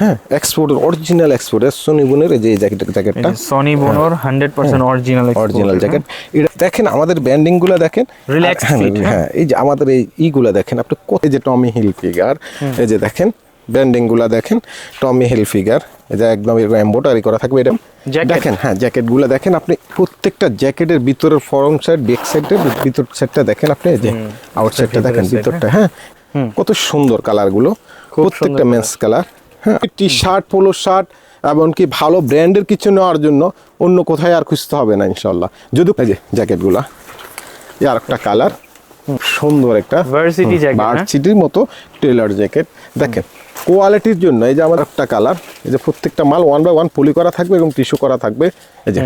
হ্যাঁ এক্সপোর্টের অরিজিনাল এক্সপোর্টের সোনি বোনের এই যে জ্যাকেট জ্যাকেটটা সনি বোনোর hundred percent original original jacket এটা দেখেন আমাদের ব্যান্ডিংগুলো দেখেন হ্যাঁ, হ্যাঁ? হ্যাঁ এই যে আমাদের এই ইগুলা দেখেন আপনি কত যে টমি হিল ফিগার এই যে দেখেন ব্যান্ডিংগুলা দেখেন টমি হিল ফিগার যে একদম এরকম এম্বোটারি করা থাকবে এটা দেখেন হ্যাঁ জ্যাকেটগুলা দেখেন আপনি প্রত্যেকটা জ্যাকেটের ভিতরের ফরম সাইড ব্যাক সাইডের ভিতর সাইডটা দেখেন আপনি এই যে আউট সাইডটা দেখেন ভিতরটা হ্যাঁ। কত সুন্দর কালারগুলো প্রত্যেকটা মেন্স কালার হ্যাঁ টি শার্ট পোলো শার্ট এমনকি ভালো ব্র্যান্ডের কিছু নেওয়ার জন্য অন্য কোথায় আর খুঁজতে হবে না ইনশাল্লাহ যদি যে জ্যাকেটগুলা আর একটা কালার সুন্দর একটা jacket, হ্যাঁ? ভার্সিটির মতো টেলার জ্যাকেট। দেখেন কোয়ালিটির জন্য এই যে আমার একটা কালার এই যে প্রত্যেকটা মাল ওয়ান বাই ওয়ান পলি করা থাকবে এবং টিস্যু করা থাকবে এই যে।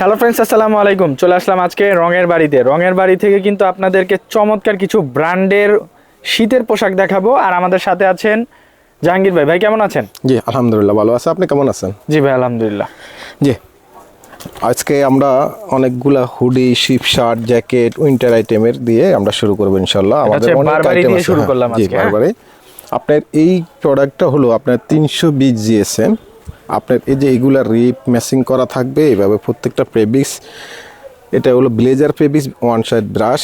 হ্যালো ফ্রেন্ডস আসসালামু আলাইকুম। চলে আসলাম আজকে রঙের বাড়িতে। রঙের বাড়ি থেকে কিন্তু আপনাদেরকে চমৎকার কিছু ব্র্যান্ডের শীতের পোশাক দেখাবো। আর আমাদের সাথে আছেন জাহাঙ্গীর ভাই ভাই কেমন আছেন? জি আলহামদুলিল্লাহ ভালো আছে। আপনি কেমন আছেন? জি ভাই আলহামদুলিল্লাহ। জি। আজকে আমরা অনেকগুলা হুডি শিপ শার্ট জ্যাকেট উইন্টার আইটেমের দিয়ে আমরা শুরু করব ইনশাল্লাহ আমাদের অনেক আইটেম আছে। শুরু হ্যাঁ, করলাম জি আজকে, হ্যাঁ? বারবারি আপনার এই প্রোডাক্টটা হলো আপনার তিনশো বিশ জিএসএম আপনার এই যে এইগুলা রিপ ম্যাচিং করা থাকবে এইভাবে প্রত্যেকটা প্রেবিক্স এটা হলো blazer fabrics one side brush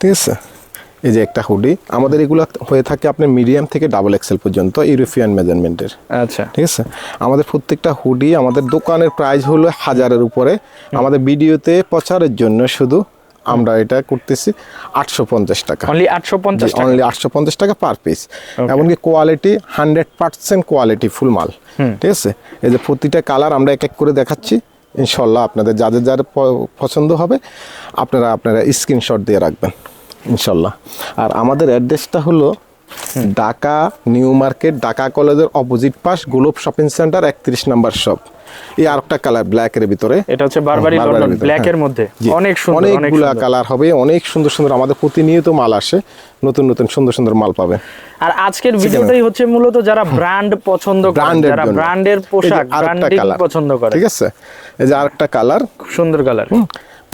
ঠিক আছে? এই যে একটা হুডি আমাদের এগুলা হয়ে থাকে আপনার মিডিয়াম থেকে ডাবল এক্সেল পর্যন্ত ইউরোপিয়ান মেজারমেন্টের আচ্ছা। ঠিক আছে? আমাদের প্রত্যেকটা হুডি আমাদের দোকানের প্রাইস হলো হাজারের উপরে। আমাদের ভিডিওতে প্রচারের জন্য শুধু আমরা এটা করতেছি আটশো পঞ্চাশ টাকা। অনলি আটশো পঞ্চাশ অনলি আটশো পঞ্চাশ টাকা পার পিস এমনকি quality hundred percent quality full মাল। ঠিক আছে? এই যে প্রতিটা কালার আমরা এক এক করে দেখাচ্ছি। ইনশাল্লাহ আপনাদের যাদের প- পছন্দ হবে আপনারা আপনারা স্ক্রিনশট দিয়ে রাখবেন। ইনশাল্লাহ। আর আমাদের অ্যাড্রেসটা হলো ঢাকা নিউ মার্কেট ঢাকা কলেজের অপোজিট পাশ গ্লোব শপিং সেন্টার একত্রিশ নাম্বার শপ। এই আরেকটা কালার ব্ল্যাকের ভিতরে। এটা হচ্ছে বারবারি লন্ডন ব্ল্যাক এর হ্যাঁ। মধ্যে। অনেক সুন্দর অনেকগুলা। কালার হবে অনেক সুন্দর সুন্দর আমাদের প্রতিনিয়ত মাল আসে নতুন নতুন সুন্দর সুন্দর মাল পাবে। আর আজকের ভিডিওটাই হচ্ছে মূলত যারা ব্র্যান্ড পছন্দ করে যারা ব্র্যান্ডের পোশাক ব্র্যান্ডিং পছন্দ করে ঠিক আছে? এই যে আরেকটা কালার। খুব সুন্দর কালার।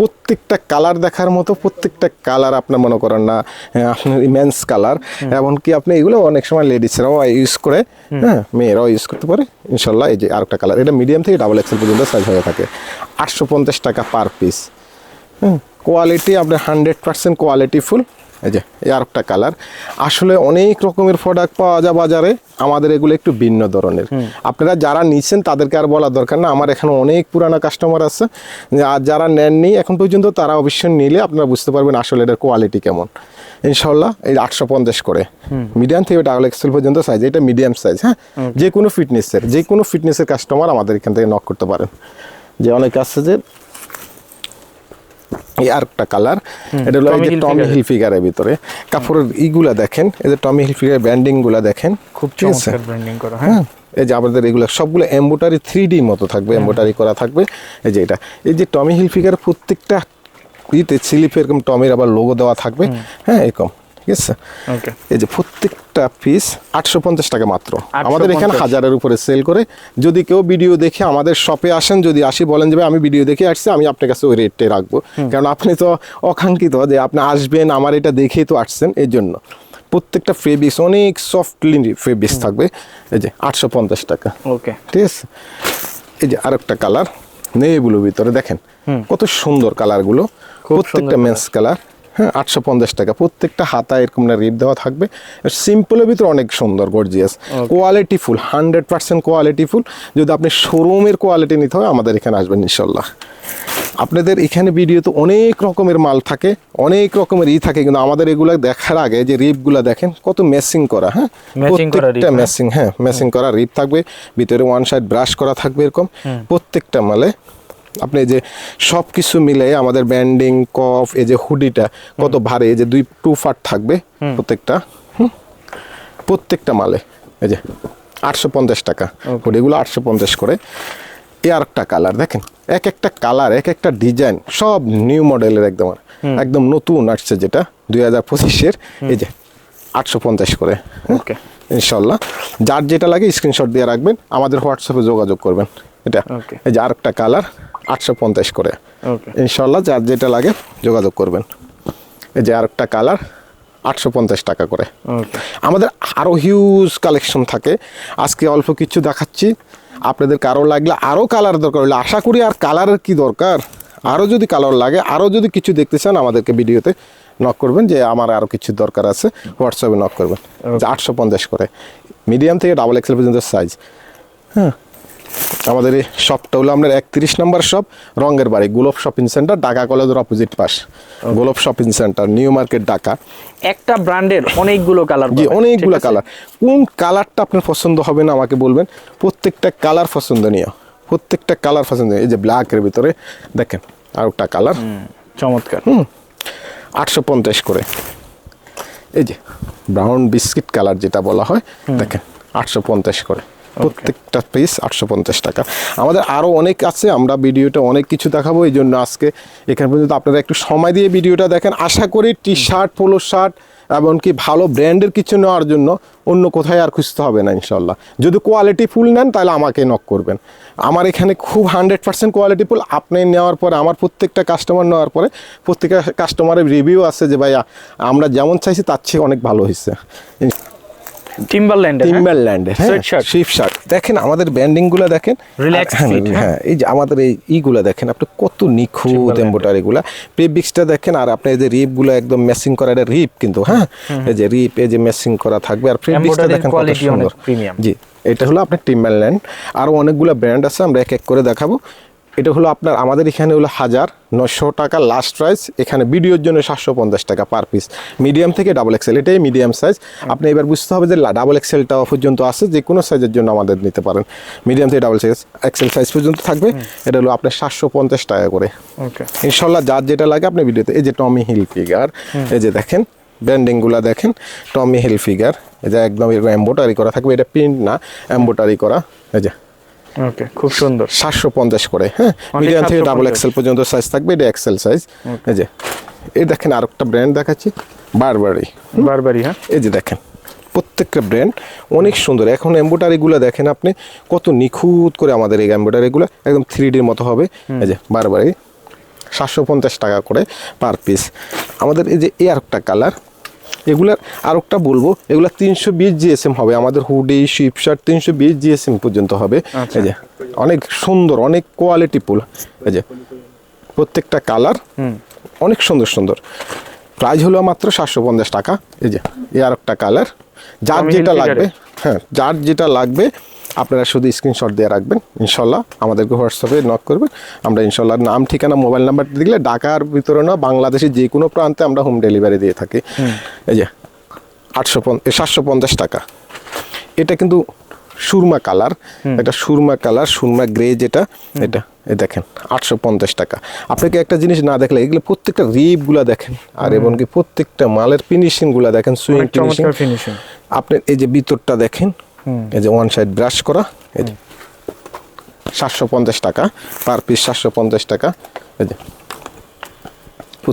প্রত্যেকটা কালার দেখার মতো প্রত্যেকটা কালার আপনার মনে করেন না হ্যাঁ, আপনার ইমেন্স কালার এমনকি আপনি এগুলো অনেক সময় লেডিসরাও ইউজ করে হ্যাঁ মেয়েরাও ইউজ করতে পারে ইনশাল্লাহ এই যে আর একটা কালার এটা মিডিয়াম থেকে ডাবল এক্সেল পর্যন্ত সাইজ হয়ে থাকে। আটশো পঞ্চাশ টাকা পার পিস হ্যাঁ কোয়ালিটি আপনার হান্ড্রেড পার্সেন্ট কোয়ালিটি ফুল এই যে এই আরেকটা কালার আসলে অনেক রকমের প্রোডাক্ট পাওয়া যায় বাজারে। আমাদের এগুলো একটু ভিন্ন ধরনের। আপনারা যারা নিচ্ছেন তাদেরকে আর বলার দরকার না। আমার এখানে অনেক পুরানো কাস্টমার আছে। আর যারা নেননি এখন পর্যন্ত তারা অবশ্যই নিলে আপনারা বুঝতে পারবেন আসলে এটার কোয়ালিটি কেমন। ইনশাল্লাহ এই আটশো পঞ্চাশ করে। মিডিয়াম থেকে ডাবল এক্সেল পর্যন্ত সাইজ এটা মিডিয়াম সাইজ হ্যাঁ? যে কোনো ফিটনেসের যে কোনো ফিটনেসের কাস্টমার আমাদের এখান থেকে নক করতে পারেন। যে অনেক আছে যে এই আরেকটা কালার। এটা হলো এই যে টমি Hilfiger-এর। হিল ফিগারের ভিতরে। কাপড়ের ইগুলা দেখেন এই যে টমি হিল ব্র্যান্ডিংগুলা দেখেন। খুব চমৎকার ব্র্যান্ডিং করা হ্যাঁ। হ্যাঁ এই যে আমাদের এগুলো সবগুলো এম্বোটারি থ্রি ডি মতো থাকবে এম্বোটারি করা থাকবে। এই যে এটা। এই যে টমি হিল ফিগার প্রত্যেকটা ইতে স্লিপে এরকম টমির আবার লোগো দেওয়া থাকবে। হ্যাঁ এরকম। ঠিক আছে? ওকে এই যে প্রত্যেকটা পিস আটশো পঞ্চাশ টাকা মাত্র। আমাদের এখানে হাজারের উপরে সেল করে যদি কেউ ভিডিও দেখে আমাদের শপে আসেন যদি আসি বলেন যে আমি ভিডিও দেখে আসছি আমি আপনার কাছে ওই রেটটাই রাখব। কারণ আপনি তো অকাঙ্ক্ষিত যে আপনি আসবেন আমার এটা দেখেই তো আসছেন এর জন্য। প্রত্যেকটা ফেব্রিক্স অনেক সফটলি ফেব্রিক্স থাকবে। এই যে আটশো পঞ্চাশ টাকা। ওকে ঠিক আছে? এই যে আরেকটা কালার নেইগুলো ভিতরে দেখেন। কত সুন্দর কালারগুলো প্রত্যেকটা মেন্স কালার হ্যাঁ আটশো পঞ্চাশ টাকা। প্রত্যেকটা হাতা এরকম না রিপ দেওয়া থাকবে। সিম্পলের ভিতরে অনেক সুন্দর gorgeous quality full hundred percent quality full যদি আপনি শোরুমের কোয়ালিটি নিতে হয় আমাদের এখানে আসবেন ইনশাল্লাহ। আপনাদের এখানে ভিডিওতে অনেক রকমের মাল থাকে অনেক রকমের ই থাকে কিন্তু আমাদের এগুলো দেখার আগে যে রিপগুলো দেখেন কত মেসিং করা হ্যাঁ? প্রত্যেকটা। ম্যাচিং হ্যাঁ ম্যাচিং করা রিপ থাকবে। ভিতরে ওয়ান সাইড ব্রাশ করা থাকবে এরকম। প্রত্যেকটা মালে আপনি যে সব কিছু মিলে আমাদের ব্যান্ডিং কফ এই যে হুডিটা কত ভারে এই যে দুই টু ফাট থাকবে প্রত্যেকটা। প্রত্যেকটা মালে এই যে আটশো পঞ্চাশ টাকা হুডিগুলো আটশো পঞ্চাশ করে। এ আর একটা কালার দেখেন এক একটা কালার এক একটা ডিজাইন সব নিউ মডেলের একদম একদম নতুন আসছে যেটা দুই হাজার পঁচিশের এই যে আটশো পঞ্চাশ করে? ওকে ইনশাল্লাহ। যার যেটা লাগে স্ক্রিনশট দিয়ে রাখবেন আমাদের হোয়াটসঅ্যাপে যোগাযোগ করবেন এটা। এই যে আরেকটা কালার আটশো পঞ্চাশ করে। ইনশাল্লাহ যার যেটা লাগে যোগাযোগ করবেন। এই যে আরেকটা কালার আটশো পঞ্চাশ টাকা করে। আমাদের আরও হিউজ কালেকশন থাকে। আজকে অল্প কিছু দেখাচ্ছি। আপনাদের কারও লাগলে আরও কালার দরকার হলে আশা করি আর কালারের কি দরকার? আরও যদি কালার লাগে আরও যদি কিছু দেখতে চান আমাদেরকে ভিডিওতে নক করবেন যে আমার আরও কিছু দরকার আছে হোয়াটসঅ্যাপে নক করবেন। আটশো পঞ্চাশ করে। মিডিয়াম থেকে ডাবল এক্সেল পর্যন্ত সাইজ হ্যাঁ। আমাদের এই শপটা হলো আপনার একত্রিশ নম্বর শপ রঙের বাড়ি গোলপ শপিং সেন্টার ঢাকা কলেজের অপোজিট পাশ। Globe shopping centre new market Dhaka. একটা ব্র্যান্ডের অনেকগুলো কালার জি অনেকগুলো কালার কোন কালারটা আপনার পছন্দ হবে না আমাকে বলবেন? প্রত্যেকটা কালার পছন্দনীয়। প্রত্যেকটা কালার পছন্দনীয়। এই যে ব্ল্যাকের ভিতরে দেখেন আর একটা কালার চমৎকার। হুম আটশো পঞ্চাশ করে। এই যে ব্রাউন বিস্কিট কালার যেটা বলা হয় দেখেন আটশো পঞ্চাশ করে। প্রত্যেকটা পিস আটশো পঞ্চাশ টাকা। আমাদের আরও অনেক আছে, আমরা ভিডিওটা অনেক কিছু দেখাবো, এই জন্য আজকে এখান পর্যন্ত আপনারা একটু সময় দিয়ে ভিডিওটা দেখেন। আশা করি টি শার্ট পোলো শার্ট এমনকি ভালো ব্র্যান্ডের কিছু নেওয়ার জন্য অন্য কোথায় আর খুঁজতে হবে না ইনশাল্লাহ যদি কোয়ালিটি ফুল নেন, তাহলে আমাকে নক করবেন। আমার এখানে খুব হান্ড্রেড পার্সেন্ট কোয়ালিটি ফুল আপনি নেওয়ার পরে, আমার প্রত্যেকটা কাস্টমার নেওয়ার পরে, প্রত্যেকটা কাস্টমারের রিভিউ আছে যে, ভাইয়া, আমরা যেমন চাইছি, তার চেয়ে অনেক ভালো হয়েছে। টিম্বারল্যান্ড টিম্বারল্যান্ডের. শিপ শার্ট দেখেন আমাদের ব্যান্ডিংগুলো দেখেন। আর- হ্যাঁ, হ্যাঁ। হ্যাঁ? এই যে আমাদের এই ইগুলা দেখেন আপনি কত নিখুঁত। এম্বোটারি গুলা। প্রেবিক্সটা দেখেন আর আপনি এই যে রিপগুলো একদম ম্যাচিং করা এটা রিপ কিন্তু হ্যাঁ? এই যে রিপ এই যে ম্যাচিং করা থাকবে আর প্রেবিক্সটা দেখেন কত সুন্দর। premium। জি এটা হলো আপনার টিম্বারল্যান্ড আরও অনেকগুলো ব্র্যান্ড আছে আমরা এক এক করে দেখাবো। এটা হলো আপনার আমাদের এখানে হলো হাজার নশো টাকা লাস্ট প্রাইস এখানে ভিডিওর জন্য সাতশো পঞ্চাশ টাকা পার পিস মিডিয়াম থেকে ডাবল এক্সেল এটাই মিডিয়াম সাইজ আপনি এবার বুঝতে হবে যে ডাবল এক্সেলটা পর্যন্ত আছে যে কোনো সাইজের জন্য আমাদের নিতে পারেন। মিডিয়াম থেকে ডাবল সাইজ এক্সেল সাইজ পর্যন্ত থাকবে। এটা হলো আপনার সাতশো পঞ্চাশ টাকা করে। ইনশাল্লাহ যার যেটা লাগে আপনি ভিডিওতে এই যে টমি হিল ফিগার এই যে দেখেন ব্র্যান্ডিংগুলো দেখেন টমি হিল ফিগার এই যে একদম এরকম এম্বোটারি করা থাকবে এটা প্রিন্ট না এম্বোটারি করা এই যে। ওকে খুব সুন্দর। সাতশো পঞ্চাশ করে হ্যাঁ? মিডিয়াম থেকে 750 ডাবল এক্সেল পর্যন্ত সাইজ থাকবে এটা এক্সেল সাইজ এই যে এই দেখেন আরেকটা ব্র্যান্ড দেখাচ্ছি বারবারি বারবারই হ্যাঁ? এই যে দেখেন প্রত্যেকটা ব্র্যান্ড অনেক সুন্দর। এখন এম্বোটারিগুলো দেখেন আপনি কত নিখুঁত করে আমাদের এই এম্বোটারিগুলো একদম থ্রি ডির মতো হবে। এই যে বারবারই সাতশো পঞ্চাশ টাকা করে পার পিস আমাদের এই যে এই আরেকটা কালার এগুলার আরেকটা বলব এগুলা তিনশো বিশ জিএসএম হবে। আমাদের হুডি শিপশার্ট তিনশো বিশ জিএসএম পর্যন্ত হবে। আচ্ছা। এই যে অনেক সুন্দর অনেক কোয়ালিটি ফুল এই যে প্রত্যেকটা কালার অনেক সুন্দর সুন্দর। প্রাইস হলো মাত্র সাতশো পঞ্চাশ টাকা। এই যে এ আর একটা কালার যার যেটা লাগবে হ্যাঁ যার যেটা লাগবে আপনারা শুধু স্ক্রিনশট দিয়ে রাখবেন ইনশাল্লাহ আমাদেরকে হোয়াটসঅ্যাপে নক করবেন। আমরা ইনশাল্লাহ নাম ঠিকানা মোবাইল নাম্বার দিলে ঢাকার ভিতরে না বাংলাদেশের যে কোনো প্রান্তে আমরা হোম ডেলিভারি দিয়ে থাকি। এই যে আটশো সাতশো পঞ্চাশ টাকা। এটা কিন্তু সুরমা কালার। এটা সুরমা কালার সুরমা গ্রে যেটা এটা এই দেখেন আটশো পঞ্চাশ টাকা। আপনাকে একটা জিনিস না দেখলে এগুলো প্রত্যেকটা রিপগুলা দেখেন আর এমনকি প্রত্যেকটা মালের ফিনিশিংগুলা দেখেন সুইং ফিনিশিং আপনি এই যে ভিতরটা দেখেন এই যে ওয়ান সাইড ব্রাশ করা এই যে সাতশো পঞ্চাশ টাকা পার পিস সাতশো পঞ্চাশ টাকা এই যে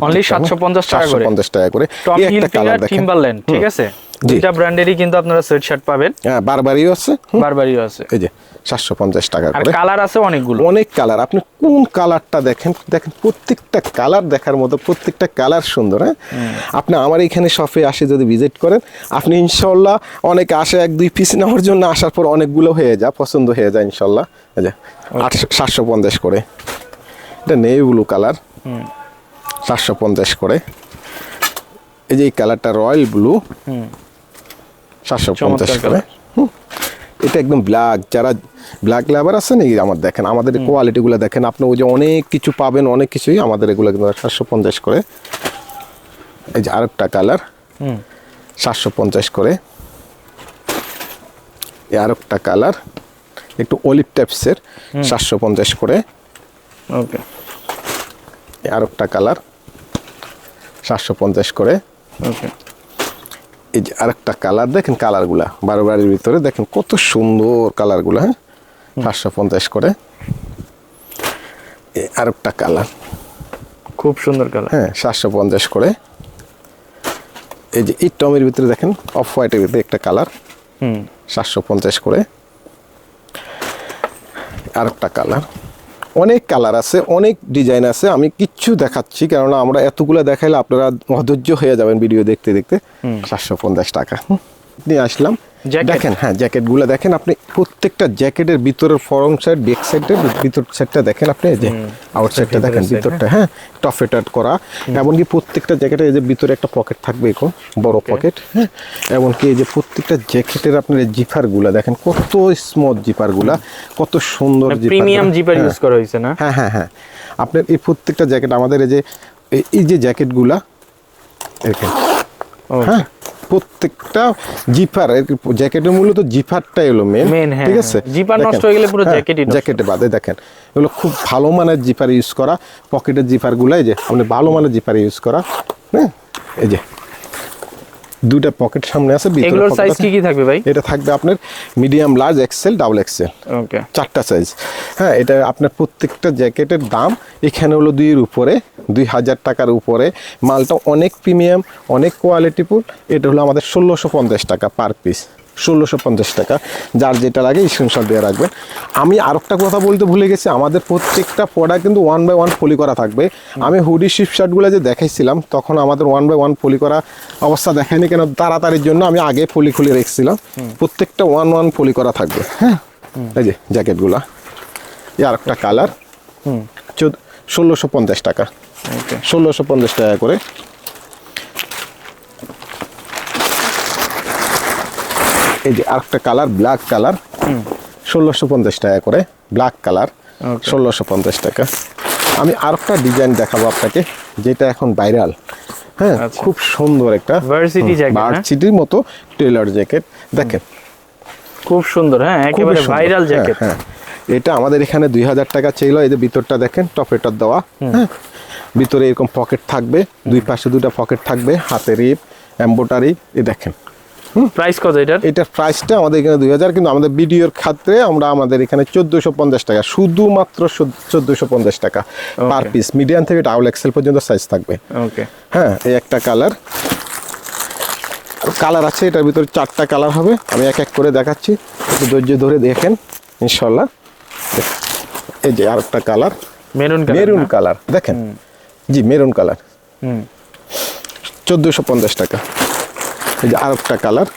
Only 750 টাকা করে? 750 টাকা করে। টমি এই একটা কালার দেখেন। টিম্বারল্যান্ড ঠিক আছে? দুইটা ব্র্যান্ডেরই কিন্তু আপনারা শার্ট পাবেন। হ্যাঁ বারবারিও আছে। বারবারিও আছে। এই যে সাতশো পঞ্চাশ টাকা করে। কালার আছে অনেকগুলো। অনেক কালার। আপনি কোন কালারটা দেখেন? দেখেন প্রত্যেকটা কালার দেখার মতো প্রত্যেকটা কালার সুন্দর হ্যাঁ? আপনি আমার এখানে শপে আসে যদি ভিজিট করেন আপনি ইনশাল্লাহ অনেক আসে এক দুই পিস নেওয়ার জন্য আসার পর অনেকগুলো হয়ে যা পছন্দ হয়ে যায় ইনশাল্লাহ। আটশো সাতশো পঞ্চাশ করে। এটা নেই ব্লু কালার সাতশো পঞ্চাশ করে। এই যে এই কালারটা রয়্যাল ব্লু। সাতশো পঞ্চাশ করে। এটা একদম ব্ল্যাক যারা ব্ল্যাক লেবার আছে নাকি? আমার দেখেন আমাদের কোয়ালিটিগুলো দেখেন। আপনি ওই যে অনেক কিছু পাবেন অনেক কিছুই আমাদের এগুলো কিন্তু সাতশো পঞ্চাশ করে। এই যে আরেকটা কালার সাতশো পঞ্চাশ করে। আরেকটা কালার একটু অলিভ টাইপসের সাতশো পঞ্চাশ করে। ওকে। আরেকটা কালার সাতশো পঞ্চাশ করে। ওকে। এই যে আরেকটা কালার দেখেন কালারগুলা বারো বাড়ির ভিতরে দেখেন কত সুন্দর কালারগুলো হ্যাঁ? সাতশো পঞ্চাশ করে। এই আরেকটা কালার। খুব সুন্দর কালার। হ্যাঁ সাতশো পঞ্চাশ করে। এই যে এই টমের ভিতরে দেখেন অফ হোয়াইটের ভিতরে একটা কালার। হুম। সাতশো পঞ্চাশ করে। আরেকটা কালার। অনেক কালার আছে অনেক ডিজাইন আছে আমি কিচ্ছু দেখাচ্ছি কেননা আমরা এতগুলো দেখাইলে আপনারা অধৈর্য হয়ে যাবেন ভিডিও দেখতে দেখতে। চারশো পঞ্চাশ টাকা। নিয়ে আসলাম? দেখেন হ্যাঁ জ্যাকেটগুলো দেখেন আপনি প্রত্যেকটা জ্যাকেটের ভিতরের ফরম সাইড ব্যাক সাইডের ভিতর সাইডটা দেখেন আপনি এই যে আউট সাইডটা দেখেন ভিতরটা হ্যাঁ। টফেটার করা। এমনকি প্রত্যেকটা জ্যাকেটের এই যে ভিতরে একটা পকেট থাকবে এরকম বড় পকেট হ্যাঁ। এমনকি এই যে প্রত্যেকটা জ্যাকেটের আপনার জিফারগুলা দেখেন কত স্মুথ জিফারগুলা কত সুন্দর প্রিমিয়াম। জিপার হ্যাঁ। ইউজ করা হয়েছে না? হ্যাঁ হ্যাঁ হ্যাঁ। আপনার এই প্রত্যেকটা জ্যাকেট আমাদের এই যে এই- যে জ্যাকেটগুলা এরকম. হ্যাঁ প্রত্যেকটা জিপার জ্যাকেটের মূলত জিপারটাই হলো মেন হ্যাঁ, ঠিক আছে? হ্যাঁ। জিপার নষ্ট হয়ে গেলে পুরো জ্যাকেটই জ্যাকেটে বাদে দেখেন এগুলো খুব ভালো মানের জিপার ইউজ করা পকেটের জিপার গুলাই যে মানে ভালো মানের জিপার ইউজ করা হ্যাঁ? এই যে দুইটা পকেট সামনে আছে ভিতরে সাইজ কি কি থাকবে ভাই? এটা থাকবে আপনার medium large XL double XL okay চারটা সাইজ হ্যাঁ এটা আপনার প্রত্যেকটা জ্যাকেটের দাম এখানে হলো দুইয়ের উপরে। দুই হাজার টাকার উপরে। মালটা অনেক প্রিমিয়াম অনেক কোয়ালিটিফুল এটা হলো আমাদের ষোলোশো পঞ্চাশ টাকা পার পিস ষোলোশো পঞ্চাশ টাকা। যার যেটা লাগে স্ক্রিনশট দিয়ে রাখবেন। আমি আরেকটা কথা বলতে ভুলে গেছি আমাদের প্রত্যেকটা প্রোডাক্ট কিন্তু ওয়ান বাই ওয়ান ফলি করা থাকবে। আমি হুডি শিপ শার্টগুলো যে দেখাইছিলাম তখন আমাদের ওয়ান বাই ওয়ান ফলি করা অবস্থা দেখায়নি কেন? তাড়াতাড়ির জন্য আমি আগে ফলি খুলে রেখেছিলাম। প্রত্যেকটা ওয়ান ওয়ান ফলি করা থাকবে। হ্যাঁ? এই যে জ্যাকেটগুলা এই আর একটা কালার ষোলোশো পঞ্চাশ টাকা। ষোলোশো পঞ্চাশ টাকা করে। এই যে আরেকটা কালার ব্ল্যাক কালার। ষোলোশো পঞ্চাশ টাকা করে ব্ল্যাক কালার। ষোলোশো পঞ্চাশ টাকা। আমি আরেকটা ডিজাইন দেখাবো আপনাকে যেটা এখন ভাইরাল। হ্যাঁ আচ্ছা। খুব সুন্দর একটা বার্ড হ্যাঁ? মতো টেলার জ্যাকেট দেখেন। খুব সুন্দর হ্যাঁ? একেবারে ভাইরাল জ্যাকেট হ্যাঁ এটা আমাদের এখানে দুই হাজার টাকা ছিল এই যে ভিতরটা দেখেন টপেটার দেওয়া। হ্যাঁ ভিতরে এরকম পকেট থাকবে দুই পাশে দুটা পকেট থাকবে হাতে রিপ এম্বোটারি এ দেখেন। প্রাইস কত এটার? এটার প্রাইসটা আমাদের এখানে দুই হাজার কিন্তু আমাদের ভিডিওর ক্ষেত্রে আমরা আমাদের এখানে চোদ্দোশো পঞ্চাশ টাকা শুধুমাত্র চোদ্দোশো পঞ্চাশ টাকা পার পিস মিডিয়াম থেকে ডাবল এক্সেল পর্যন্ত সাইজ থাকবে। ওকে হ্যাঁ এই একটা কালার কালার আছে এটার ভিতরে চারটা কালার হবে। আমি এক এক করে দেখাচ্ছি। একটু ধৈর্য ধরে দেখেন ইনশাল্লাহ। এই যে আর একটা কালার মেরুন মেরুন কালার দেখেন। জি মেরুন কালার। হুম। চোদ্দোশো পঞ্চাশ টাকা। এই যে আর একটা কালার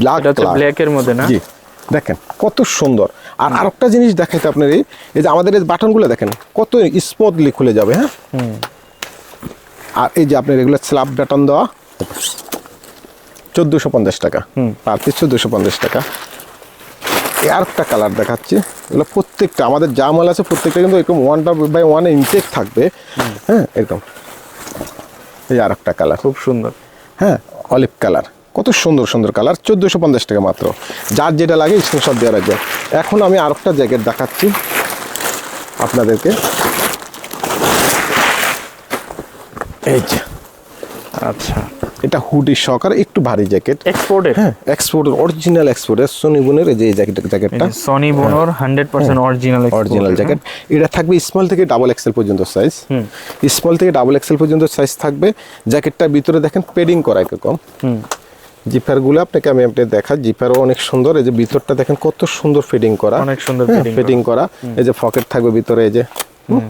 ব্ল্যাক এটা হচ্ছে কালার ব্ল্যাক মধ্যে না? জি দেখেন কত সুন্দর। আর আরেকটা জিনিস দেখাইতে আপনার এই এই যে আমাদের এই বাটনগুলো দেখেন কত স্মুথলি খুলে যাবে হ্যাঁ? আর এই যে আপনার এগুলো স্ল্যাব বাটন দেওয়া চোদ্দোশো পঞ্চাশ টাকা। হুম। পার পিস চোদ্দোশো পঞ্চাশ টাকা। এই আরেকটা কালার দেখাচ্ছি। এগুলো প্রত্যেকটা আমাদের যা মাল আছে প্রত্যেকটা কিন্তু এরকম ওয়ানটা বাই ওয়ান ইনটেক থাকবে। হ্যাঁ এরকম। এই আরেকটা কালার খুব সুন্দর। হ্যাঁ অলিভ কালার কত সুন্দর সুন্দর কালার চোদ্দোশো পঞ্চাশ টাকা মাত্র। যার যেটা লাগে স্ক্রিনশট দেওয়া রাখবেন এখন আমি আরেকটা জ্যাকেট দেখাচ্ছি আপনাদেরকে। এই যে। আচ্ছা। এটা হুডি সকার একটু ভারী জ্যাকেট। এক্সপোর্টেড হ্যাঁ এক্সপোর্টের অরিজিনাল এক্সপোর্টের সোনি বোনের এই যে জ্যাকেট জ্যাকেটটা। সনি বোনোর hundred percent original original jacket. এটা থাকবে স্মল থেকে ডাবল এক্সেল পর্যন্ত সাইজ হুম। স্মল থেকে ডাবল এক্সেল পর্যন্ত সাইজ থাকবে। জ্যাকেটটার ভিতরে দেখেন পেডিং করা এরকম হুম। জিপারগুলো আপনাকে আমি আপনাকে দেখা জিপারও অনেক সুন্দর। এই যে ভিতরটা দেখেন কত সুন্দর ফিটিং করা। অনেক সুন্দর। ফিটিং করা। এই যে পকেট থাকবে ভিতরে এই যে হুম,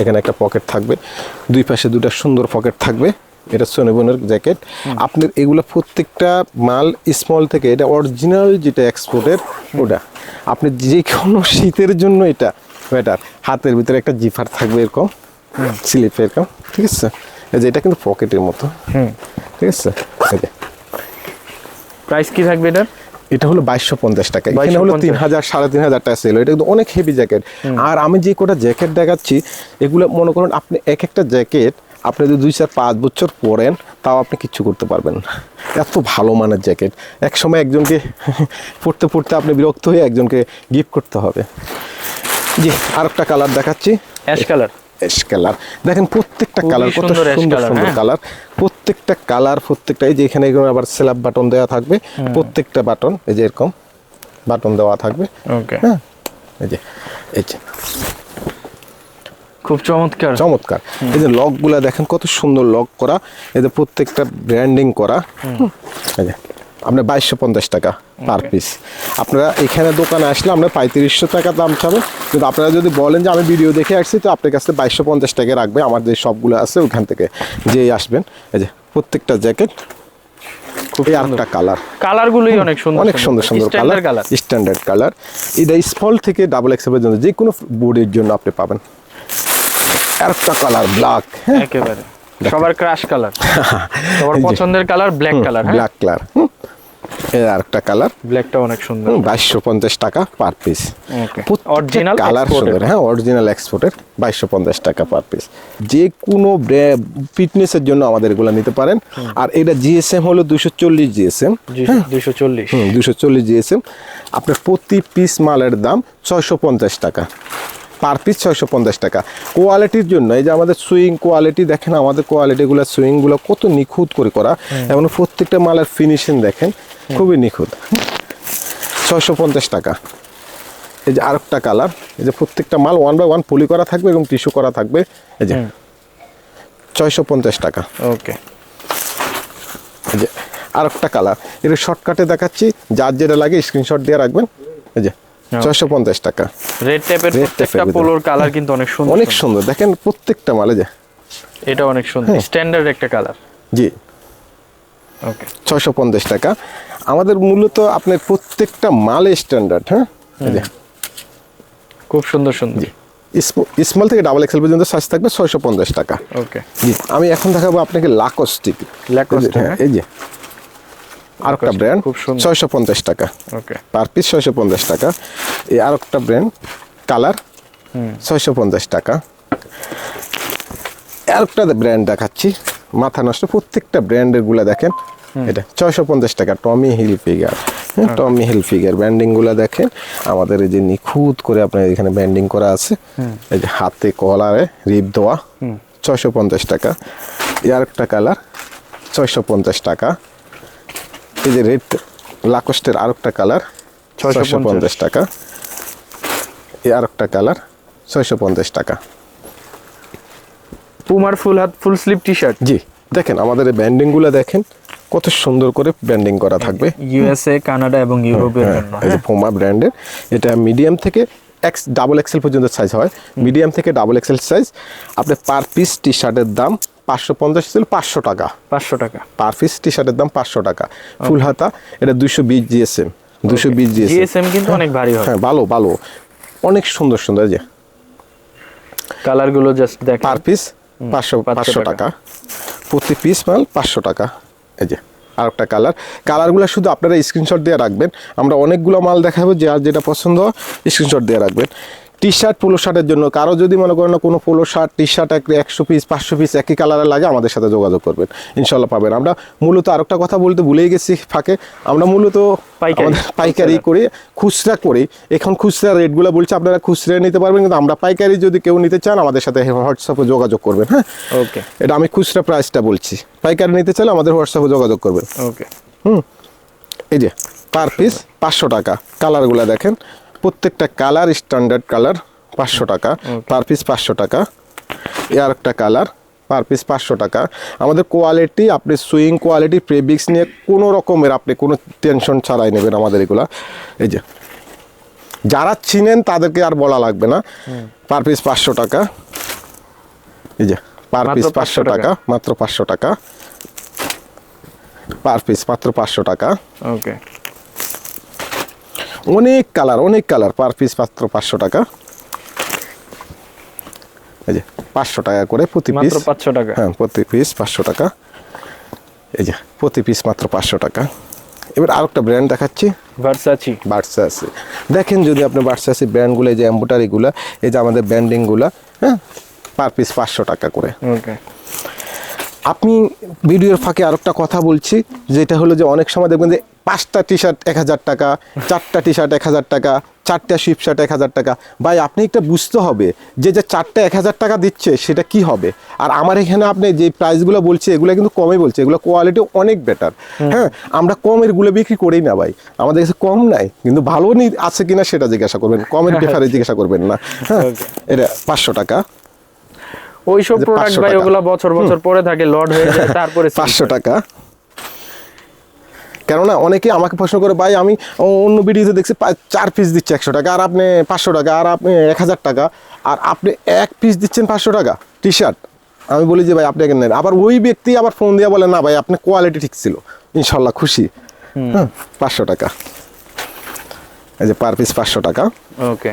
এখানে একটা পকেট থাকবে। দুই পাশে দুটা সুন্দর পকেট থাকবে। এটা সোনিবনের জ্যাকেট আপনার এগুলো প্রত্যেকটা মাল স্মল থেকে এটা অরিজিনাল যেটা এক্সপোর্টের ওটা। আপনি যে কোনো শীতের জন্য এটা বেটার হাতের ভিতরে একটা জিফার থাকবে এরকম স্লিপ এরকম ঠিক আছে? এই যে এটা কিন্তু পকেটের মতো। ঠিক আছে? প্রাইস কি থাকবে এটার? এটা হলো বাইশশো পঞ্চাশ টাকা। এখানে হলো তিন হাজার সাড়ে তিন হাজার টাকা সেল এটা কিন্তু অনেক হেভি জ্যাকেট আর আমি যে কটা জ্যাকেট দেখাচ্ছি এগুলো মনে করুন আপনি এক একটা জ্যাকেট আপনি যদি দুই চার পাঁচ বছর পরেন তাও আপনি কিচ্ছু করতে পারবেন না। এত ভালো মানের জ্যাকেট। এক সময় একজনকে পড়তে পড়তে আপনি বিরক্ত হয়ে একজনকে গিফট করতে হবে। জি আর একটা কালার দেখাচ্ছি। অ্যাশ কালার অ্যাশ কালার দেখেন প্রত্যেকটা কালার কত সুন্দর সুন্দর সুন্দর হ্যাঁ। কালার প্রত্যেকটা কালার প্রত্যেকটা এই যে এখানে আবার স্ল্যাব বাটন দেওয়া থাকবে। প্রত্যেকটা বাটন এই যে এরকম বাটন দেওয়া থাকবে। ওকে হ্যাঁ এই যে এই যে। খুব চমৎকার। চমৎকার। এই যে লকগুলা দেখেন কত সুন্দর লক করা। এই যে প্রত্যেকটা ব্র্যান্ডিং করা। আপনার বাইশশো পঞ্চাশ টাকা পার পিস আপনারা এখানে দোকানে আসলে আমরা পঁয়ত্রিশশো টাকা দাম চাবেন কিন্তু আপনারা যদি বলেন যে আমি ভিডিও দেখে আসছি তো আপনার কাছে বাইশশো পঞ্চাশ টাকা রাখবে। আমার যে সবগুলো আছে ওখান থেকে যেই আসবেন। এই যে প্রত্যেকটা জ্যাকেট খুব আরেকটা কালার কালারগুলোই অনেক সুন্দর অনেক সুন্দর। সুন্দর কালার কালার স্ট্যান্ডার্ড কালার এটা স্মল থেকে ডাবল এক্স পর্যন্ত যে কোনো বোর্ডের জন্য আপনি পাবেন। আরেকটা কালার ব্ল্যাক একেবারে। সবার ক্রাশ কালার সবার পছন্দের কালার ব্ল্যাক কালার হ্যাঁ? ব্ল্যাক কালার এই আরেকটা কালার ব্ল্যাকটা অনেক সুন্দর। বাইশশো পঞ্চাশ টাকা পার পিস. অরিজিনাল কালার সুন্দর হ্যাঁ অরিজিনাল এক্সপোর্টের বাইশশো পঞ্চাশ টাকা পার পিস যে কোনো ফিটনেসের জন্য আমাদের এগুলো নিতে পারেন। আর এটা জিএসএম হলো দুশো চল্লিশ জিএসএম দুইশো চল্লিশ। হুম দুশো চল্লিশ জিএসএম আপনার প্রতি পিস মালের দাম ছয়শো পঞ্চাশ টাকা। পার পিস ছয়শো পঞ্চাশ টাকা। কোয়ালিটির জন্য এই যে আমাদের সুইং কোয়ালিটি দেখেন আমাদের কোয়ালিটিগুলো সুইংগুলো কত নিখুঁত করে করা। এবং প্রত্যেকটা মালের ফিনিশিং দেখেন খুবই নিখুঁত। ছয়শো পঞ্চাশ টাকা। এই যে আরেকটা কালার এই যে প্রত্যেকটা মাল ওয়ান বাই ওয়ান পলি করা থাকবে এবং টিস্যু করা থাকবে। এই যে ছয়শো পঞ্চাশ টাকা। ওকে। এই যে আরেকটা কালার এটা শর্টকাটে দেখাচ্ছি যার যেটা লাগে স্ক্রিনশট দিয়ে রাখবেন। এই যে ছয়শো পঞ্চাশ টাকা। রেড টাইপের প্রত্যেকটা পোলোর কালার কিন্তু অনেক সুন্দর অনেক সুন্দর। দেখেন প্রত্যেকটা মালে যে। এটা অনেক সুন্দর। হ্যাঁ। স্ট্যান্ডার্ড একটা কালার জি। ওকে ছয়শো পঞ্চাশ টাকা। আমাদের মূলত আপনার প্রত্যেকটা মাল স্ট্যান্ডার্ড হ্যাঁ? খুব সুন্দর সুন্দর। স্মল থেকে ডাবল এক্সেল পর্যন্ত সাইজ থাকবে ছয়শো পঞ্চাশ টাকা। ওকে জি। আমি এখন দেখাবো আপনাকে লাকস্টিক হ্যাঁ। এই যে। আরেকটা Lacoste, ব্র্যান্ড খুব সুন্দর। ছয়শো পঞ্চাশ টাকা। ওকে পার পিস ছয়শো পঞ্চাশ টাকা। এই আরেকটা ব্র্যান্ড কালার ছয়শো পঞ্চাশ টাকা। আরেকটা ব্র্যান্ড দেখাচ্ছি মাথা নষ্ট প্রত্যেকটা ব্র্যান্ডেরগুলা দেখেন। এটা ছয়শো পঞ্চাশ টাকা টমি হিল ফিগার হ্যাঁ টমি হিল ফিগার ব্র্যান্ডিংগুলা দেখেন। আমাদের এই যে নিখুঁত করে আপনার এখানে ব্যান্ডিং করা আছে। এই যে হাতে কলারে রিপ দেওয়া। ছয়শো পঞ্চাশ টাকা। এই আরেকটা কালার ছয়শো পঞ্চাশ টাকা। এই যে রেড লাকস্টের আরেকটা কালার ছয়শো পঞ্চাশ। টাকা। এই আরেকটা কালার ছয়শো পঞ্চাশ টাকা। পুমার ফুল হাত ফুল স্লিভ টি শার্ট জি দেখেন আমাদের এই ব্যান্ডিংগুলো দেখেন কত সুন্দর করে ব্যান্ডিং করা থাকবে। ইউএসএ কানাডা এবং ইউরোপের হ্যাঁ, জন্য। এই যে পোমা ব্র্যান্ডের এটা মিডিয়াম থেকে এক্স ডাবল এক্সেল পর্যন্ত সাইজ হয়। মিডিয়াম থেকে ডাবল এক্সেল সাইজ আপনি পার পিস টি শার্টের দাম পাঁচশো পঞ্চাশ ছিল পাঁচশো টাকা। পাঁচশো টাকা। পার পিস টি শার্টের দাম পাঁচশো টাকা। ফুল হাতা এটা দুশো বিশ জিএসএম দুশো বিশ জিএসএম কিন্তু অনেক ভারী হয় হ্যাঁ ভালো ভালো। অনেক সুন্দর সুন্দর এই যে। কালারগুলো জাস্ট দেখ পার পিস পাঁচশো পাঁচশো টাকা। টাকা। প্রতি পিস মাল পাঁচশো টাকা। এই যে আর একটা কালার। কালারগুলো শুধু আপনারা স্ক্রিনশট দিয়ে রাখবেন। আমরা অনেকগুলো মাল দেখাবো যে আর যেটা পছন্দ স্ক্রিনশট দিয়ে রাখবেন। টি শার্ট পোলো শার্টের জন্য কারও যদি মনে করেন কোনো পোলো শার্ট টি শার্ট এক একশো পিস পাঁচশো পিস একই কালারের লাগে আমাদের সাথে যোগাযোগ করবেন। ইনশাল্লাহ পাবেন। আমরা মূলত আরেকটা কথা বলতে ভুলেই গেছি ফাঁকে। আমরা মূলত পাইকারি। করি খুচরা করি। এখন খুচরা রেটগুলো বলছে আপনারা খুচরা নিতে পারবেন কিন্তু আমরা পাইকারি যদি কেউ নিতে চান আমাদের সাথে হোয়াটসঅ্যাপে যোগাযোগ করবেন হ্যাঁ? ওকে এটা আমি খুচরা প্রাইসটা বলছি। পাইকারি নিতে চাইলে আমাদের হোয়াটসঅ্যাপে যোগাযোগ করবেন। ওকে হুম? এই যে পার পিস পাঁচশো টাকা। কালারগুলো দেখেন। প্রত্যেকটা কালার স্ট্যান্ডার্ড কালার পাঁচশো টাকা পার পিস পাঁচশো টাকা। আর একটা কালার পার পিস পাঁচশো টাকা। আমাদের কোয়ালিটি আপনি সুইং কোয়ালিটি প্রেবিক্স নিয়ে কোনো রকমের আপনি কোনো টেনশন ছাড়াই নেবেন আমাদের এগুলা। এই যে যারা চিনেন তাদেরকে আর বলা লাগবে না। পার পিস পাঁচশো টাকা। এই যে পার পিস পাঁচশো টাকা। টাকা মাত্র পাঁচশো টাকা। পার পিস মাত্র পাঁচশো টাকা। ওকে অনেক কালার অনেক কালার পার পিস মাত্র পাঁচশো টাকা। এই যে পাঁচশো টাকা করে প্রতি পিস পাঁচশো টাকা। হ্যাঁ প্রতি পিস পাঁচশো টাকা। এই যে প্রতি পিস মাত্র পাঁচশো টাকা। এবার আরেকটা ব্র্যান্ড দেখাচ্ছি। ভার্সাচি আছে দেখেন যদি আপনি আছে ব্র্যান্ডগুলো এই যে এম্বোটারিগুলো এই যে আমাদের ব্র্যান্ডিংগুলো হ্যাঁ পার পিস পাঁচশো টাকা করে। ওকে আপনি ভিডিওর ফাঁকে আরেকটা কথা বলছি যেটা হলো যে অনেক সময় দেখবেন যে পাঁচটা টি শার্ট এক হাজার টাকা চারটা টি শার্ট এক হাজার টাকা চারটা শিপ শার্ট এক হাজার টাকা। ভাই আপনি একটা বুঝতে হবে যে যে চারটা এক হাজার টাকা দিচ্ছে সেটা কি হবে? আর আমার এখানে আপনি যে প্রাইসগুলো বলছে এগুলো কিন্তু কমে বলছে এগুলো কোয়ালিটি অনেক বেটার হ্যাঁ আমরা কমেরগুলো বিক্রি করি না ভাই। আমাদের কাছে কম নাই কিন্তু ভালো নি আছে কিনা সেটা জিজ্ঞাসা করবেন কমের ব্যাপারে জিজ্ঞাসা করবেন না। হ্যাঁ এটা পাঁচশো টাকা। ওইসব প্রোডাক্ট ভাই ওগুলা বছর বছর পরে থাকে লড হয়ে যায় তারপরে sell পাঁচশো করে। টাকা। কেননা অনেকে আমাকে প্রশ্ন করে ভাই আমি অন্য ভিডিওতে দেখছি চার পিস দিচ্ছে একশো টাকা আর আপনি পাঁচশো টাকা আর আপনি এক হাজার টাকা আর আপনি এক পিস দিচ্ছেন পাঁচশো টাকা টি শার্ট আমি বলি যে ভাই আপনি এখানে নেন। আবার ওই ব্যক্তি আবার ফোন দিয়ে বলে না ভাই আপনার কোয়ালিটি ঠিক ছিল। ইনশাল্লাহ খুশি। হ্যাঁ পাঁচশো টাকা। এই যে পার পিস পাঁচশো টাকা। ওকে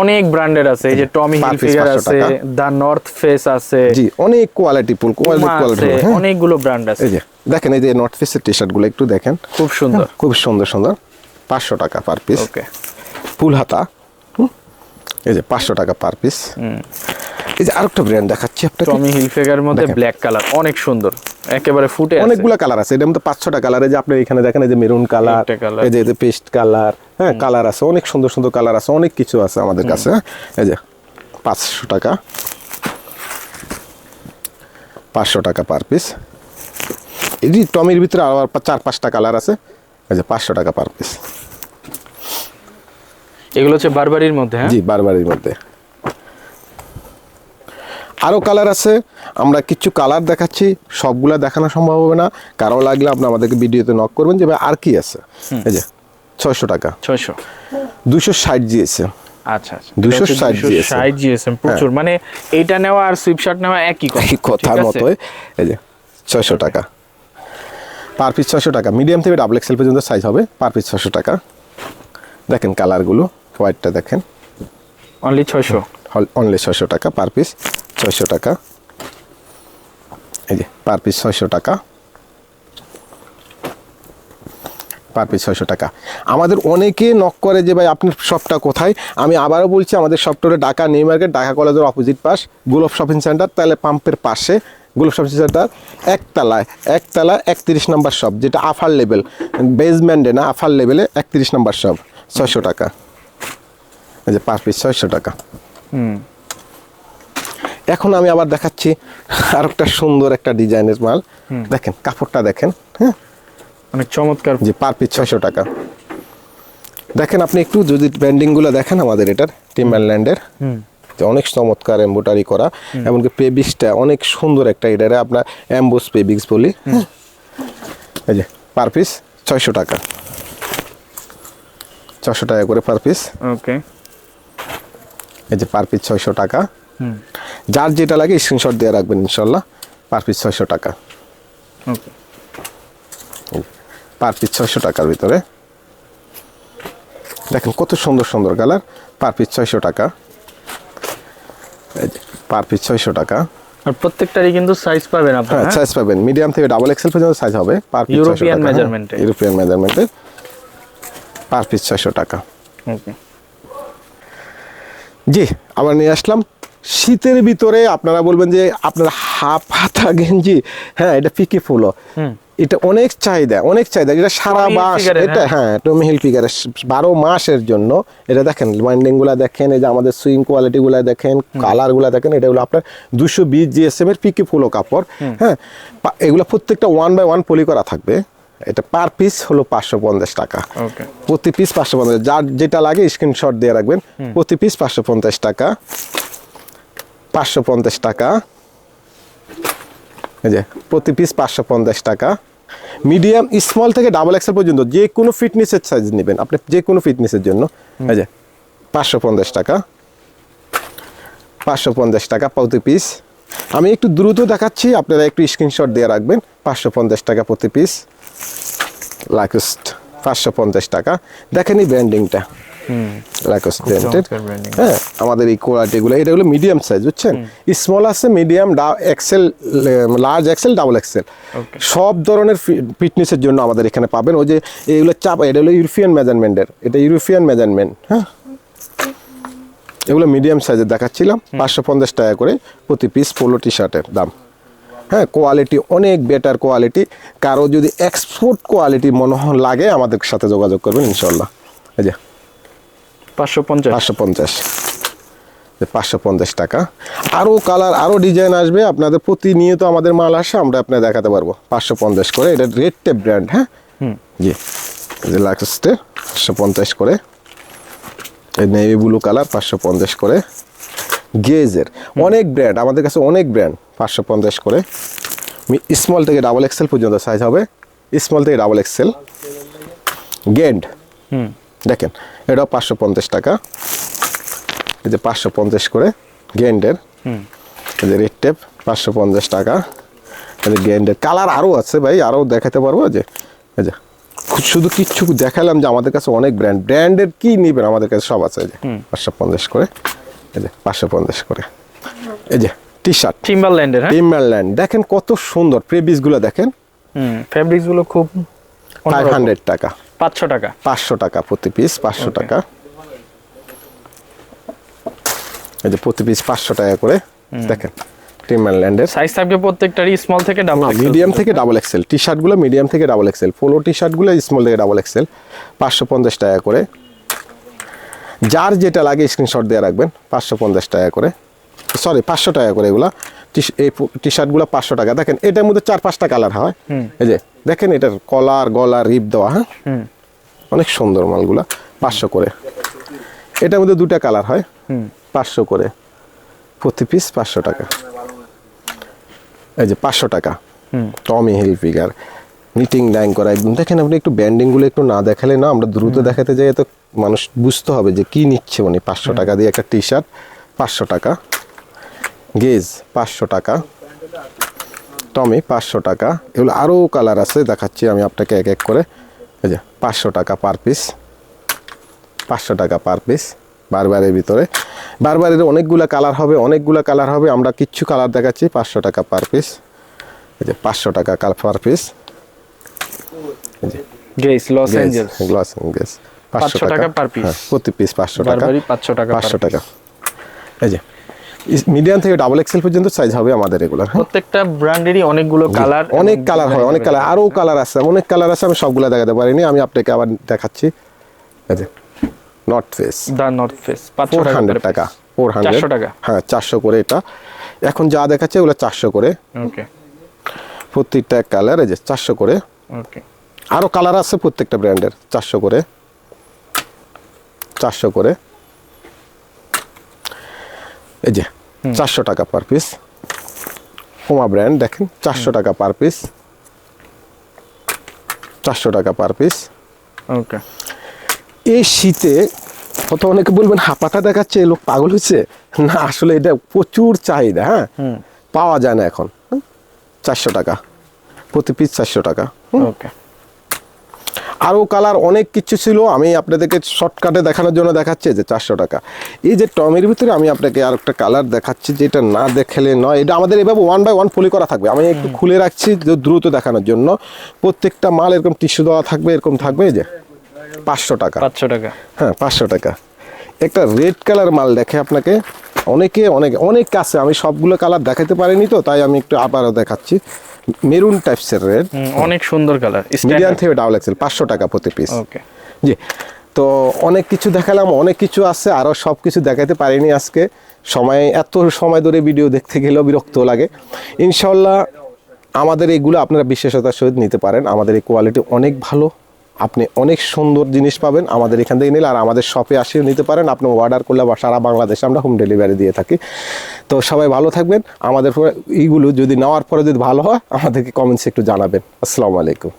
অনেক ব্র্যান্ডের আছে এই যে টমি হিলফিগার আছে। দা নর্থ ফেস আছে জি অনেক কোয়ালিটি ফুল কোয়ালিটি কোয়ালিটি আছে হ্যাঁ। অনেকগুলো ব্র্যান্ড আছে। এই যে দেখেন এই যে নর্থ ফেসের টি শার্টগুলো একটু দেখেন। খুব সুন্দর। খুব সুন্দর সুন্দর। পাঁচশো টাকা পার পিস ওকে ফুল হাতা এই যে পাঁচশো টাকা পার পিস এই যে আরেকটা ব্র্যান্ড দেখাচ্ছি আপনাকে। টমি হিলফিগার মধ্যে ব্ল্যাক কালার অনেক সুন্দর। একেবারে ফুটে আছে। অনেকগুলো কালার আছে। এটার মধ্যে পাঁচ ছটা কালার এই যে আপনি এখানে দেখেন এই যে মেরুন কালার একটা colour। এই যে পেস্ট কালার হ্যাঁ কালার আছে অনেক সুন্দর সুন্দর কালার আছে অনেক কিছু আছে আমাদের কাছে হ্যাঁ? এই যে পাঁচশো টাকা। পাঁচশো টাকা পার পিস এই যে টমির ভিতরে আবার চার পাঁচটা কালার আছে। এই যে পাঁচশো টাকা পার পিস এগুলো হচ্ছে বারবারির মধ্যে হ্যাঁ? জি বারবারের মধ্যে। আরও কালার আছে। আমরা কিছু কালার দেখাচ্ছি সবগুলা দেখানো সম্ভব হবে না। কারও লাগলে আপনি আমাদেরকে ভিডিওতে নক করবেন যে ভাই আর কি আছে? এই যে ছয়শো টাকা। ছয়শো। দুশো ষাট জিএসএ আচ্ছা আচ্ছা। 260 GSM ষাট জিএসএম প্রচুর। মানে এইটা নেওয়া আর নেওয়া একই কথা। এই কথার মতোই। এই যে ছয়শো টাকা। পার পিস ছয়শো টাকা। মিডিয়াম থেকে ডাবল এক্সেল পর্যন্ত সাইজ হবে। পার পিস ছয়শো টাকা। দেখেন কালারগুলো হোয়াইটটা দেখেন। অনলি ছয়শো। অনলি ছয়শো টাকা পার পিস ছয়শো টাকা। এই যে পার পিস ছয়শো টাকা। পার পিস ছয়শো টাকা। আমাদের অনেকে নক করে যে, ভাই, আপনার শপটা কোথায়? আমি আবারও বলছি, আমাদের শপটা হলো ঢাকা নিউ মার্কেট, ঢাকা কলেজের অপোজিট পাশ গোলফ শপিং সেন্টার তাহলে পাম্পের পাশে গোলফ শপিং সেন্টার একতলায় একতলা একত্রিশ নম্বর শপ যেটা আফার লেভেল বেসমেন্টে না আফার লেভেলে একত্রিশ নম্বর শপ ছয়শো টাকা। এই যে পার পিস ছয়শো টাকা। হুম। এখন আমি আবার দেখাচ্ছি আর একটা সুন্দর একটা ডিজাইনের মাল। দেখেন কাপড়টা দেখেন হ্যাঁ? অনেক চমৎকার। যে পার পিস ছয়শো টাকা। দেখেন আপনি একটু যদি ব্যান্ডিংগুলো দেখেন আমাদের এটার টিম্বারল্যান্ডের অনেক চমৎকার এম্বোটারি করা এমনকি পেবিক্সটা অনেক সুন্দর একটা এটারে আপনার অ্যাম্বোস পেবিক্স বলি হ্যাঁ। এই যে পার পিস ছয়শো টাকা। ছশো টাকা করে পার পিস। ওকে এই যে পার পিস ছয়শো টাকা। যার যেটা লাগে স্ক্রিনশট দিয়ে রাখবেন ইনশাল্লাহ পার পিস ছয়শো টাকা। ওকে পার পিস ছয়শো টাকার ভিতরে। দেখেন কত সুন্দর সুন্দর কালার পার পিস ছয়শো টাকা। পার পিস ছয়শো টাকা। আর প্রত্যেকটারই কিন্তু সাইজ পাবেন হ্যাঁ আপনারা হ্যাঁ? সাইজ পাবেন। মিডিয়াম থেকে ডাবল এক্সেল পর্যন্ত সাইজ হবে পার পিস measurement এ। ইউরোপিয়ান মেজারমেন্টে পার পিস ছয়শো টাকা। ওকে জি আবার নিয়ে আসলাম। শীতের ভিতরে আপনারা বলবেন যে আপনার হাফ হাতা গেঞ্জি হ্যাঁ এটা পিকে ফুলো এটা অনেক চাহিদা অনেক চাহিদা। এটা সারা মাস এটা হ্যাঁ টমি হিলফিগারের বারো মাসের জন্য। এটা দেখেন ওয়াইন্ডিংগুলা দেখেন এই যে আমাদের সুইং কোয়ালিটি গুলা দেখেন কালারগুলা দেখেন এটা হলো আপনার দুশো বিশ জিএসএম এর পিকে ফুলো কাপড় হ্যাঁ। এগুলো প্রত্যেকটা ওয়ান বাই ওয়ান পলি করা থাকবে। এটা পার পিস হলো পাঁচশো পঞ্চাশ টাকা। প্রতি পিস পাঁচশো পঞ্চাশ। যার যেটা লাগে স্ক্রিনশট দিয়ে রাখবেন। প্রতি পিস পাঁচশো পঞ্চাশ টাকা। পাঁচশো পঞ্চাশ টাকা। এই যে, প্রতি পিস পাঁচশো পঞ্চাশ টাকা। মিডিয়াম স্মল থেকে ডাবল এক্সেল পর্যন্ত যে কোনো ফিটনেসের সাইজ নেবেন আপনি, যে কোনো ফিটনেসের জন্য। এই যে, পাঁচশো পঞ্চাশ টাকা। পাঁচশো পঞ্চাশ টাকা প্রতি পিস আমি একটু দ্রুত দেখাচ্ছি, আপনারা একটু স্ক্রিনশট দিয়ে রাখবেন। পাঁচশো পঞ্চাশ টাকা প্রতি পিস লাকোস্ট পাঁচশো পঞ্চাশ টাকা। দেখেন এই ব্র্যান্ডিংটা লাকোস্ট ব্র্যান্ডের হ্যাঁ আমাদের এই কোয়ালিটিগুলো এটা হলো মিডিয়াম সাইজ বুঝছেন? স্মল আছে medium XL large XL double XL সব ধরনের ফিটনেসের জন্য আমাদের এখানে পাবেন। ওই যে এগুলো চাপ এটা হলো ইউরোপিয়ান মেজারমেন্টের এটা ইউরোপিয়ান মেজারমেন্ট হ্যাঁ? এগুলো মিডিয়াম সাইজের দেখাচ্ছিলাম। পাঁচশো পঞ্চাশ টাকা করে প্রতি পিস পোলো টি শার্টের দাম। হ্যাঁ কোয়ালিটি অনেক বেটার কোয়ালিটি কারও যদি এক্সপোর্ট কোয়ালিটি মনে হয় লাগে আমাদের সাথে যোগাযোগ করবেন ইনশাল্লাহ এই যে। পাঁচশো পঞ্চাশ। পাঁচশো পঞ্চাশ। পাঁচশো পঞ্চাশ টাকা। আরও কালার আরও ডিজাইন আসবে। আপনাদের প্রতিনিয়ত আমাদের মাল আসে আমরা আপনার দেখাতে পারব। পাঁচশো পঞ্চাশ করে। এটা রেড টেপ ব্র্যান্ড হ্যাঁ? জি। যে লাক্সটে পাঁচশো পঞ্চাশ করে। এই নেভি ব্লু কালার পাঁচশো পঞ্চাশ করে। গেজের অনেক ব্র্যান্ড আমাদের কাছে অনেক ব্র্যান্ড পাঁচশো পঞ্চাশ করে। স্মল থেকে ডাবল এক্সেল পর্যন্ত সাইজ হবে। স্মল থেকে ডাবল এক্সেল গেন্ড হুম। দেখেন এটাও পাঁচশো পঞ্চাশ টাকা। এই যে পাঁচশো পঞ্চাশ করে গেন্ডের হুম। এই যে রেড টেপ পাঁচশো পঞ্চাশ টাকা। এই যে গেন্ডের কালার আরও আছে ভাই আরও দেখাতে পারব যে এই যে। শুধু কিচ্ছু দেখালাম যে আমাদের কাছে অনেক ব্র্যান্ড ব্র্যান্ডের কি নিবেন আমাদের কাছে সব আছে এই যে পাঁচশো পঞ্চাশ করে। এই যে পাঁচশো পঞ্চাশ করে। এই যে টি শার্ট টিম্বারল্যান্ডের টিম্বারল্যান্ড দেখেন কত সুন্দর প্রেবিসগুলো দেখেন। হুম ফেব্রিক্স খুব ফাইভ হান্ড্রেড টাকা। পাঁচশো টাকা। পাঁচশো টাকা প্রতি পিস পাঁচশো টাকা। এই যে প্রতি পিস পাঁচশো টাকা করে। দেখেন টিম্বারল্যান্ডের সাইজ থাকবে প্রত্যেকটারই স্মল থেকে ডাবল মিডিয়াম থেকে ডাবল এক্সেল টি শার্টগুলো মিডিয়াম থেকে ডাবল এক্সেল পোলো টি শার্টগুলো স্মল থেকে ডাবল এক্সেল পাঁচশো পঞ্চাশ টাকা করে। যার যেটা লাগে স্ক্রিনশট দিয়ে রাখবেন পাঁচশো পঞ্চাশ টাকা করে। সরি পাঁচশো টাকা করে এগুলা। এই টি শার্টগুলো পাঁচশো টাকা। দেখেন এটার মধ্যে চার পাঁচটা কালার হয়? এই যে দেখেন এটার কলার গলা রিপ দেওয়া হ্যাঁ? অনেক সুন্দর মালগুলা পাঁচশো করে। এটার মধ্যে দুটা কালার হয় পাঁচশো করে। প্রতি পিস পাঁচশো টাকা। এই যে পাঁচশো টাকা। Tommy Hilfiger knitting dyeing করা একদম। দেখেন আপনি একটু ব্যান্ডিংগুলো একটু না দেখালে না আমরা দ্রুত দেখাতে যাই তো মানুষ বুঝতে হবে যে কি নিচ্ছে উনি। পাঁচশো টাকা দিয়ে একটা টি শার্ট পাঁচশো টাকা। গেজ পাঁচশো টাকা টমি পাঁচশো টাকা এগুলো আরও কালার আছে দেখাচ্ছি আমি আপনাকে এক এক করে। এই যে পাঁচশো টাকা পার পিস পাঁচশো টাকা পার পিস বারবারের ভিতরে। বারবারের অনেকগুলো কালার হবে অনেকগুলো কালার হবে আমরা কিচ্ছু কালার দেখাচ্ছি পাঁচশো টাকা পার পিস। এই যে পাঁচশো টাকা পার পিস। গেস লস 500 টাকা per piece। প্রতি পিস পাঁচশো টাকা। 500 টাকা পাঁচশো টাকা। এই যে মিডিয়াম থেকে ডাবল এক্সেল পর্যন্ত সাইজ হবে আমাদের এগুলোর হ্যাঁ? প্রত্যেকটা ব্র্যান্ডেরই অনেকগুলো কালার অনেক কালার হয় অনেক কালার আরও কালার আছে অনেক কালার আছে আমি সবগুলো দেখাতে পারিনি আমি আপনাকে আবার দেখাচ্ছি। এই যে North Face the North Face four টাকা হান্ড্রেড টাকা ফোর হান্ড্রেড টাকা? হ্যাঁ চারশো করে এটা। এখন যা দেখাচ্ছে ওগুলো চারশো করে। ওকে প্রত্যেকটা কালার এই যে চারশো করে। ওকে আরও কালার আছে প্রত্যেকটা ব্র্যান্ডের চারশো করে। চারশো করে। এই যে চারশো টাকা পার পিস হোমা ব্র্যান্ড দেখেন চারশো টাকা পার পিস চারশো টাকা পার পিস ওকে এই শীতে হয়তো অনেকে বলবেন হাঁপাটা দেখাচ্ছে লোক পাগল হচ্ছে না আসলে এটা প্রচুর চাহিদা হ্যাঁ? পাওয়া যায় না এখন। চারশো টাকা। প্রতি পিস চারশো টাকা। ওকে আরও কালার অনেক কিছু ছিল। আমি আপনাদেরকে শর্টকাটে দেখানোর জন্য দেখাচ্ছি যে চারশো টাকা। এই যে টমের ভিতরে আমি আপনাকে আর একটা কালার দেখাচ্ছি যেটা না দেখালে নয়। এটা আমাদের এভাবে ওয়ান বাই ওয়ান পলি করা থাকবে। আমি একটু খুলে রাখছি যে দ্রুত দেখানোর জন্য। প্রত্যেকটা মাল এরকম টিস্যু দেওয়া থাকবে এরকম থাকবে এই যে পাঁচশো টাকা। পাঁচশো টাকা। হ্যাঁ পাঁচশো টাকা। একটা রেড কালার মাল দেখে আপনাকে অনেকে অনেক অনেক কাছে আমি সবগুলো কালার দেখাতে পারিনি তো তাই আমি একটু আবারও দেখাচ্ছি। মেরুন টাইপসের রেড অনেক সুন্দর কালার মিডিয়াম থেকে ডাবল এক্সেল পাঁচশো টাকা প্রতি পিস ওকে জি তো অনেক কিছু দেখালাম অনেক কিছু আছে আরও সব কিছু দেখাতে পারিনি আজকে। সময় এত সময় ধরে ভিডিও দেখতে গেলেও বিরক্ত লাগে। ইনশাল্লাহ আমাদের এইগুলো আপনারা বিশেষতার সহিত নিতে পারেন। আমাদের এই কোয়ালিটি অনেক ভালো। আপনি অনেক সুন্দর জিনিস পাবেন আমাদের এখান থেকে নিলে, আর আমাদের শপে আসিয়ে নিতে পারেন। আপনি অর্ডার করলে বা সারা বাংলাদেশে আমরা হোম ডেলিভারি দিয়ে থাকি। তো সবাই ভালো থাকবেন। আমাদের এইগুলো যদি নেওয়ার পরে যদি ভালো হয়, আমাদেরকে কমেন্টসে একটু জানাবেন। আসসালামু আলাইকুম।